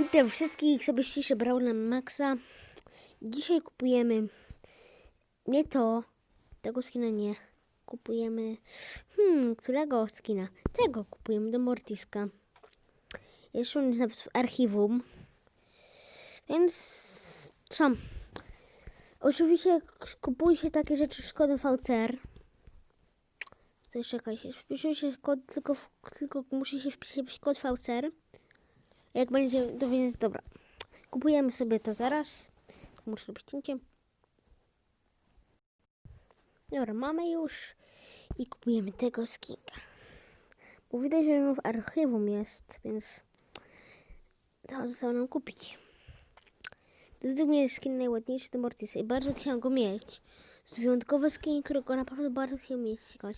Witam wszystkich, sobie ściszę Brawlem Maxa. Dzisiaj kupujemy nie to, tego skina nie. Kupujemy, hmm, którego skina? Tego kupujemy do Mortiska. Jest on nawet w archiwum. Więc co? Oczywiście k- kupuje się takie rzeczy z kodem VCR. Tutaj czekaj się, wpisuje się kod, tylko, tylko musi się wpisać kod VCR. Jak będzie, to więc dobra. Kupujemy sobie to zaraz. Muszę robić cięcie. Dobra, mamy już i kupujemy tego skinka. Bo widać, że on w archiwum jest, więc to zostało nam kupić. Według mnie jest skin najładniejszy do Mortisa i bardzo chciałam go mieć. To wyjątkowy skin, którego naprawdę bardzo chciałam mieć. Ciekawe,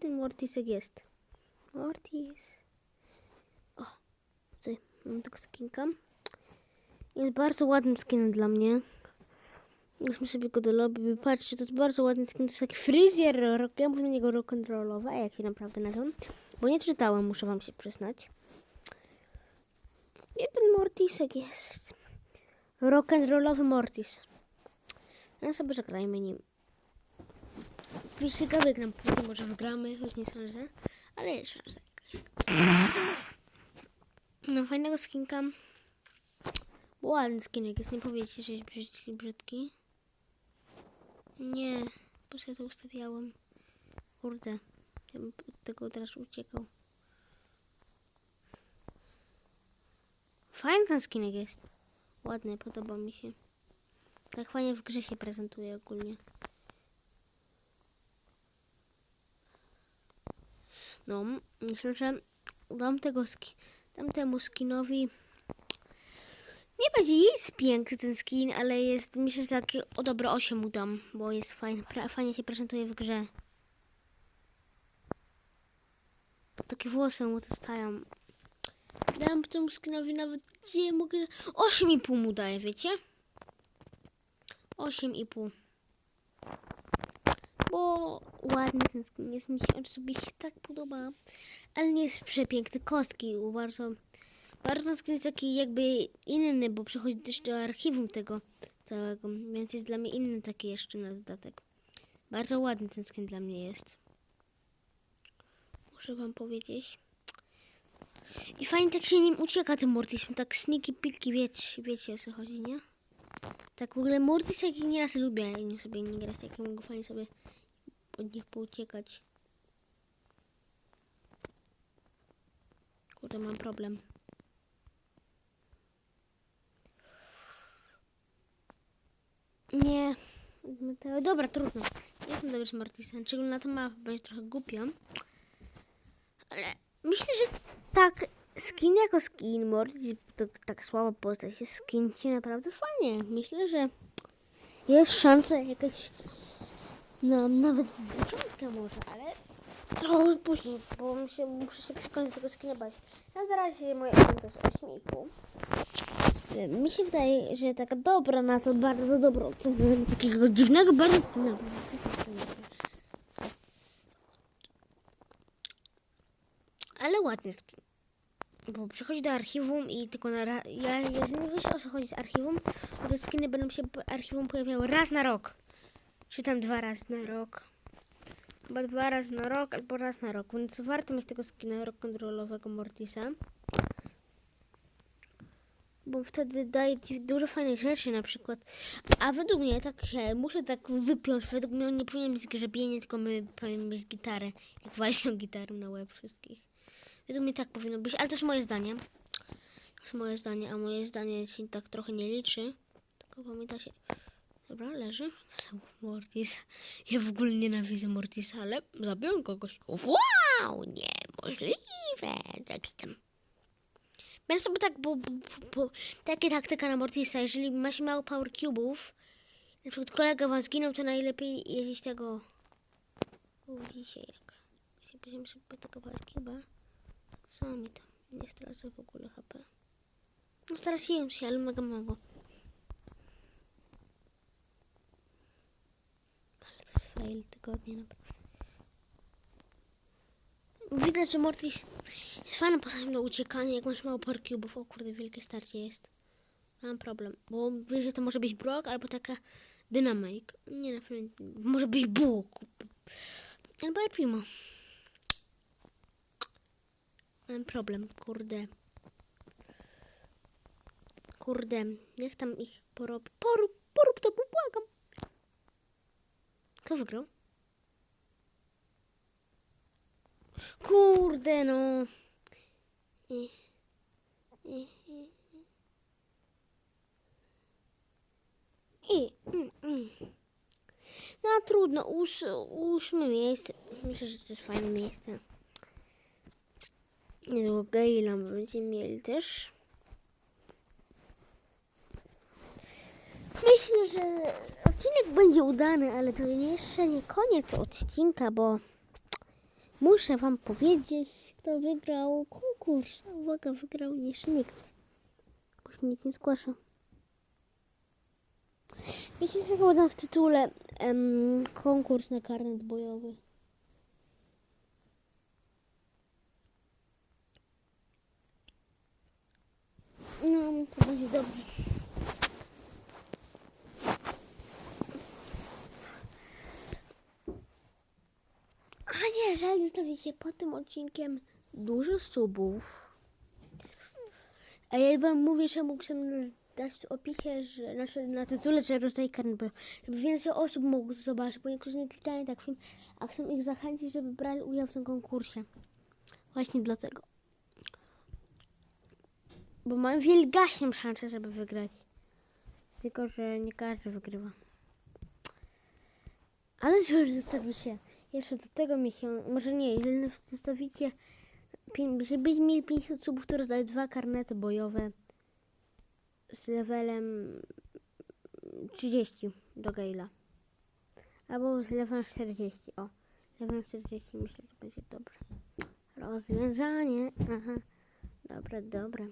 ten Mortisek jest? Mortis. Mam tego skinka. Jest bardzo ładnym skinem dla mnie. Już sobie go do lobby. Patrzcie, to jest bardzo ładny skin. To jest taki fryzjer. Ja mówię na niego rock'n'rollowy, a jak się naprawdę nazywam? Bo nie czytałem, muszę wam się przyznać. Gdzie ten Mortisek jest? Rock'n'rollowy Mortis. Ja sobie zagrajmy nim. Wiesz, ciekawe jak nam pójdzie, może wygramy, choć nie sądzę. Ale jest szansa jakaś. No fajnego skinka. Ładny skinek jest, nie powiecie, że jest brzydki, brzydki. Nie, co ja to ustawiałem? Kurde, ja bym od tego teraz uciekał. Fajny ten skinek jest. Ładny, podoba mi się. Tak fajnie w grze się prezentuje ogólnie. No, myślę, że dam tego ski, dam temu skinowi. Nie będzie jest piękny ten skin, ale jest, myślę, że takie, o dobre 8 mu dam, bo jest fajny, pra, fajnie się prezentuje w grze. Takie włosy mu dostają. Dam temu skinowi nawet, gdzie mogę, 8,5 mu daję, wiecie? 8,5. Bo ładny ten skin jest, mi się osobiście tak podoba. Ale nie jest przepiękny. Kostki bardzo, bardzo jest taki jakby inny, bo przechodzi też do archiwum tego całego, więc jest dla mnie inny taki jeszcze na dodatek. Bardzo ładny ten skin dla mnie jest. Muszę wam powiedzieć. I fajnie tak się nim ucieka tym Mortisem, tak sniki pilki, wiecie, wiecie o co chodzi, nie? Tak w ogóle Mortis jak nieraz lubię i sobie nieraz jak mogę fajnie sobie od nich pouciekać. Kurde, mam problem. Nie. Dobra, trudno. Jestem dobry z Mortisem. Na to mapę będzie trochę głupio. Ale myślę, że tak skin jako skin, Mortis to tak słaba postać. Jest skin ci naprawdę fajnie. Myślę, że jest szansa jakaś no, nawet dziesiątka może, ale to później, bo mi się, muszę się przekonać do tego skina bać. Na razie moje oceny to jest 8,5. E, Mi się wydaje, że taka dobra na to, bardzo dobra ocena takiego dziwnego bardzo skina. Ale ładny skin. Bo przychodzi do archiwum i tylko na ra- ja, jeżeli wiesz o co chodzi z archiwum, to te skiny będą się archiwum pojawiały raz na rok. Czy tam dwa razy na rok. Chyba dwa razy na rok albo raz na rok, więc warto mieć tego skina rock'n'rollowego Mortisa. Bo wtedy daje ci dużo fajnych rzeczy na przykład. A według mnie tak się, muszę tak wypiąć, według mnie on nie powinien mieć grzebienie, tylko my powinien mieć gitarę. Jak walić tą gitarą na łeb wszystkich. Według mnie tak powinno być, ale to jest moje zdanie. To jest moje zdanie, a moje zdanie się tak trochę nie liczy. Tylko pamięta się. Dobra, leży. Mortis. Ja w ogóle nienawidzę Mortisa, ale zabiłem kogoś. Wow, niemożliwe. Taki tam. Będę sobie tak, bo, bo, bo takie taktyka na Mortisa, jeżeli ma się mało power cube'ów, na przykład kolega was zginął, to najlepiej jeździć tego. Widzicie jak. Będziemy sobie tego power cube'a, co mi tam? Nie stracę w ogóle HP. No straciłem się, ale mega mało. Fail tygodnia naprawdę. Widać, że Mortis jest fajną do uciekania, jak masz mało power cube'ów. O kurde, wielkie starcie jest. Mam problem, bo wiesz, że to może być Brock albo taka Dynamite. Nie, na pewno może być Bóg. Albo El Primo. Mam problem, kurde. Kurde, niech tam ich porobi. Porób, porób to. Kto wygrał? Kurde, no. I, i, i. I, mm, mm. No trudno, ós, ósme miejsce. Myślę, że to jest fajne miejsce. Niedługo Gale'a będziemy mieli też. Myślę, że odcinek będzie udany, ale to jeszcze nie koniec odcinka, bo muszę wam powiedzieć, kto wygrał konkurs. Uwaga, wygrał jeszcze nikt. Bo się nikt nie zgłasza. Wiecie, co tam w tytule em, konkurs na karnet bojowy. No, to będzie dobre. Jeżeli zostawicie pod tym odcinkiem dużo subów, a ja wam mówię, że mógłbym dać w opisie, że znaczy na tytule, że rozdaję karnet bojowy, żeby więcej osób mogło to zobaczyć, bo niektórzy nie klikają tak film, a chcę ich zachęcić, żeby brali udział w tym konkursie. Właśnie dlatego. Bo mam wielgaśną szansę, żeby wygrać. Tylko, że nie każdy wygrywa. Ale jeżeli zostawicie jeszcze do tego miesiąca, może nie, jeżeli zostawicie, żeby mieli 50 subów, to rozdaję dwa karnety bojowe z levelem 30 do Gale'a. Albo z levelem 40, o. Levelem 40 myślę, że będzie dobre. Rozwiązanie, aha. Dobra, dobra.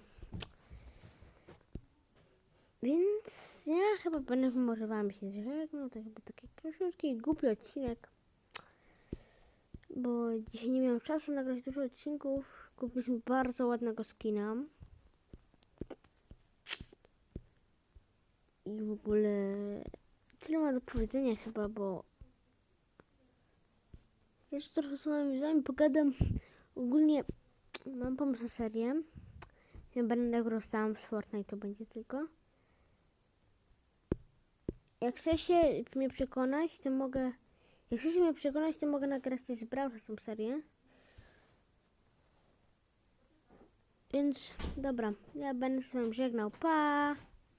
Więc ja chyba będę może wam się żegnał. To chyba taki króciutki, głupi odcinek. Bo dzisiaj nie miałem czasu nagrać dużo odcinków. Kupiliśmy bardzo ładnego skina. I w ogóle tyle ma do powiedzenia chyba, bo jeszcze trochę z wami, z wami pogadam. Ogólnie mam pomysł na serię. Będę grał sam z Fortnite, to będzie tylko. Jak chcecie mnie przekonać, to mogę. Jak chcecie mnie przekonać, to mogę nagrać też Brawl tą serię. Więc dobra, ja będę się z wami żegnał. Pa!